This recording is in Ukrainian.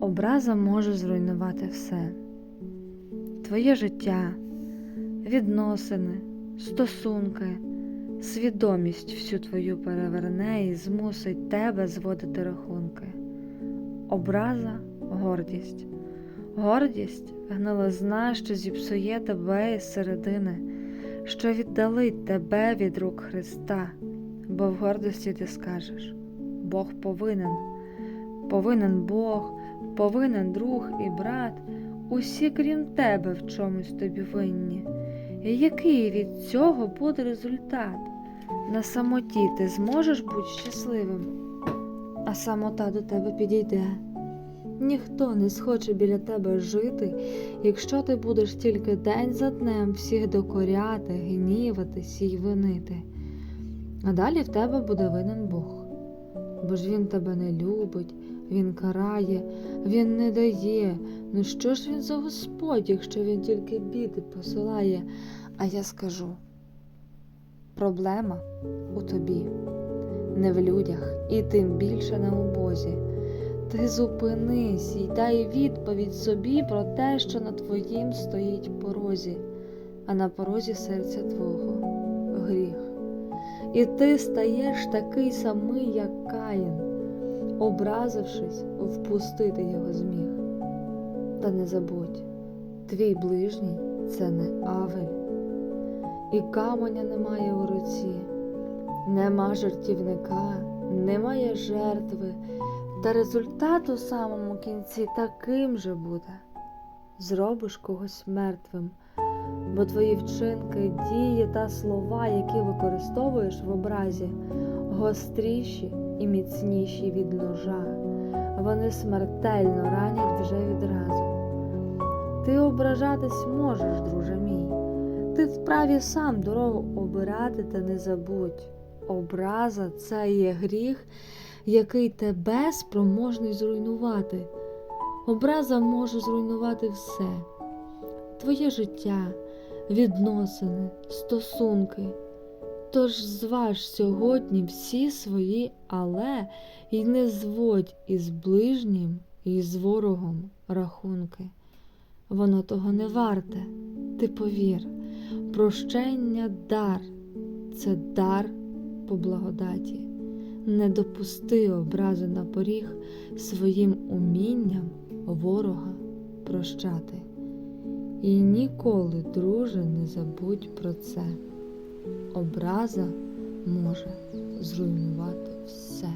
Образа може зруйнувати все. Твоє життя, відносини, стосунки, свідомість всю твою переверне і змусить тебе зводити рахунки. Образа гордість. Гордість гнилизна, що зіпсує тебе із середини, що віддалить тебе від рук Христа, бо в гордості ти скажеш Бог повинен, повинен Бог, повинен друг і брат, усі крім тебе в чомусь тобі винні. І який від цього буде результат? На самоті ти зможеш бути щасливим, а самота до тебе підійде. Ніхто не схоче біля тебе жити, якщо ти будеш тільки день за днем всіх докоряти, гніватись і винити. А далі в тебе буде винен Бог. Бо ж він тебе не любить, він карає, він не дає. Ну що ж він за Господь, якщо він тільки біди посилає? А я скажу: проблема у тобі, не в людях, і тим більше не у Бозі. Ти зупинись і дай відповідь собі про те, що на твоїм стоїть порозі, а на порозі серця твого гріх. І ти стаєш такий самий, як Каїн, образившись, впустити його зміг. Та не забудь, твій ближній це не Авель, і каменя немає у руці, нема жертівника, немає жертви. Та результат у самому кінці таким же буде. Зробиш когось мертвим, бо твої вчинки, дії та слова, які використовуєш в образі, гостріші і міцніші від ножа. Вони смертельно ранять вже відразу. Ти ображатись можеш, друже мій. Ти вправі сам дорогу обирати, та не забудь. Образа це є гріх який тебе спроможний зруйнувати. Образа може зруйнувати все твоє життя, відносини, стосунки. Тож зваж сьогодні всі свої але і не зводь із ближнім і з ворогом рахунки. Воно того не варте, ти повір, прощення дар це дар по благодаті не допусти образи на поріг своїм умінням ворога прощати. І ніколи, друже, не забудь про це. Образа може зруйнувати все.